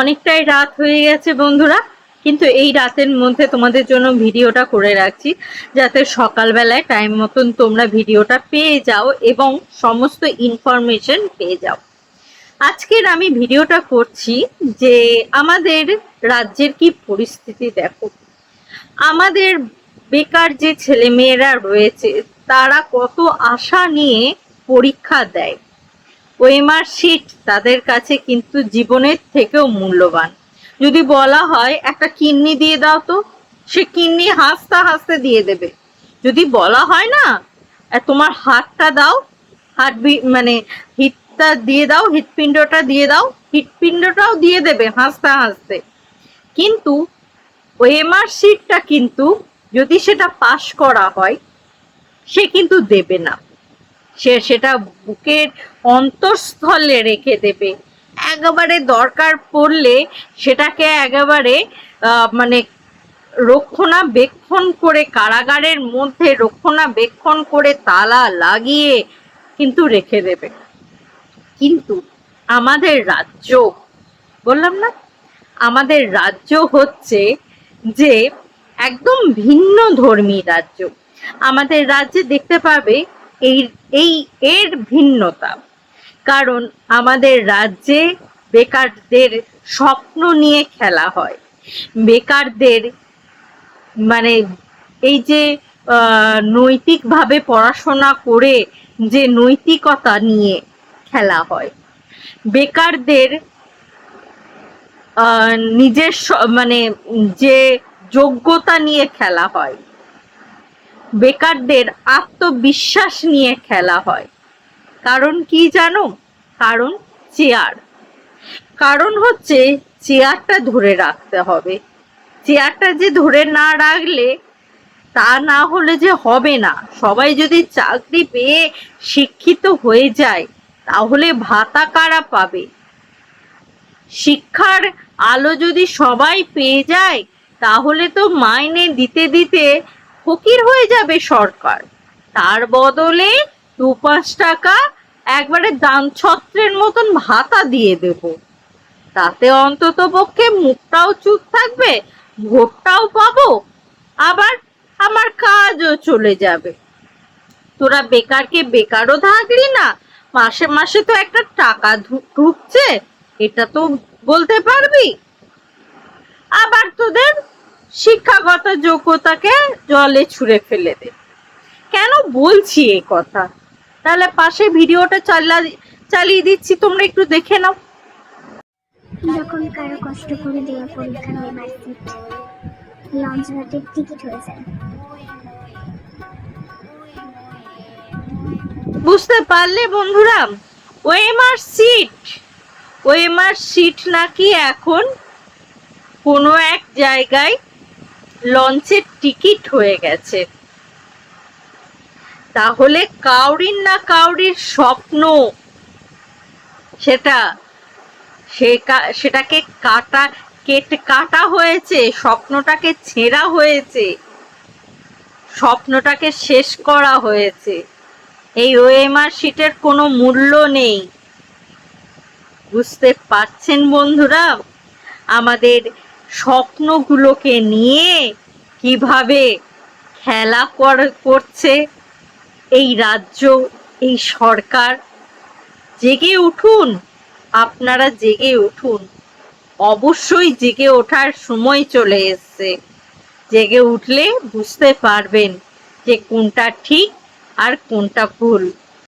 অনেকটাই রাত হয়ে গেছে বন্ধুরা, কিন্তু এই রাতের মধ্যে তোমাদের জন্য ভিডিওটা করে রাখছি, যাতে সকালবেলায় টাইম মতন তোমরা ভিডিওটা পেয়ে যাও এবং সমস্ত ইনফরমেশন পেয়ে যাও। আজকের আমি ভিডিওটা করছি যে আমাদের রাজ্যের কি পরিস্থিতি দেখো। আমাদের বেকার যে ছেলেমেয়েরা রয়েছে, তারা কত আশা নিয়ে পরীক্ষা দেয়। ওএমআর শিট তাদের কাছে কিন্তু জীবনের থেকেও মূল্যবান। যদি বলা হয়, একটা কিডনি দিয়ে দাও তো, সে কিডনি হাসতে হাসতে দিয়ে দেবে। যদি বলা হয় না তোমার হাতটা দাও হার্ট মানে হিটটা দিয়ে দাও, হৃৎপিণ্ডটা দিয়ে দাও, হৃৎপিণ্ডটাও দিয়ে দেবে হাসতে হাসতে। কিন্তু ওএমআর শিটটা কিন্তু যদি সেটা পাশ করা হয়, সে কিন্তু দেবে না। সে সেটা বুকের অন্তঃস্থলে রেখে দেবে। একেবারে দরকার পড়লে সেটাকে একেবারে মানে রক্ষণাবেক্ষণ করে, কারাগারের মধ্যে রক্ষণাবেক্ষণ করে তালা লাগিয়ে কিন্তু রেখে দেবে। কিন্তু আমাদের রাজ্য, বললাম না? আমাদের রাজ্য হচ্ছে যে একদম ভিন্ন ধর্মী রাজ্য। আমাদের রাজ্যে দেখতে পাবে এই এই, এর ভিন্নতা। কারণ আমাদের রাজ্যে বেকারদের স্বপ্ন নিয়ে খেলা হয়। বেকারদের মানে এই যে নৈতিকভাবে পড়াশোনা করে যে নৈতিকতা নিয়ে খেলা হয়। বেকারদের নিজের মানে যে যোগ্যতা নিয়ে খেলা হয়। বেকারদের আত্মবিশ্বাস নিয়ে খেলা হয়। কারণ কি জানো? কারণ চেয়ার। কারণ হচ্ছে চেয়ারটা ধরে রাখতে হবে। চেয়ারটা যে ধরে না রাখলে তা না হলে যে হবে না। সবাই যদি চাকরি পেয়ে শিক্ষিত হয়ে যায়, তাহলে ভাতা কারা পাবে? শিক্ষার আলো যদি সবাই পেয়ে যায়, তাহলে তো মাইনে দিতে দিতে ফকির হয়ে যাবে সরকার। তার বদলে দু পাঁচ টাকা একবারে দান ছত্রের মতন ভাতা দিয়ে দেব। তাতে অন্তত পক্ষে মুখটাও চুপ থাকবে, ভোটটাও পাবো, আবার আমার কাজও চলে যাবে। তোরা বেকারকে বেকারও থাকলি না, মাসে মাসে তো একটা টাকা ঢুকছে, এটা তো বলতে পারবি? আবার তোদের শিক্ষাগত যোগ্যতাকে জলে ছুঁড়ে ফেলে দে। কেন বলছি এই কথা? তাহলে পাশে ভিডিওটা চালা চালিয়ে দিচ্ছি তোমরা একটু দেখে নাও। যখন কারও কষ্ট করে দেওয়া পরীক্ষা নেবার সিট লঞ্চ ঘাটের টিকিট হয়ে যায়। বুঝতে পারলে বন্ধুরা ওএমআর সিট ওএমআর সিট নাকি এখন কোনো এক জায়গায় লঞ্চের টিকিট হয়ে গেছে। তাহলে কাউরির না কাউরির স্বপ্ন? সেটা সেটাকে কাটা, কেটে কাটা হয়েছে, স্বপ্নটাকে ছেঁড়া হয়েছে, স্বপ্নটাকে শেষ করা হয়েছে। এই ওএমআর শিটের কোনো মূল্য নেই। বুঝতে পারছেন বন্ধুরা? আমাদের স্বপ্নগুলোকে নিয়ে কীভাবে খেলা কর- করছে এই রাজ্য, এই সরকার। জেগে উঠুন, আপনারা জেগে উঠুন। অবশ্যই জেগে ওঠার সময় চলে এসছে। জেগে উঠলে বুঝতে পারবেন যে কোনটা ঠিক আর কোনটা ভুল।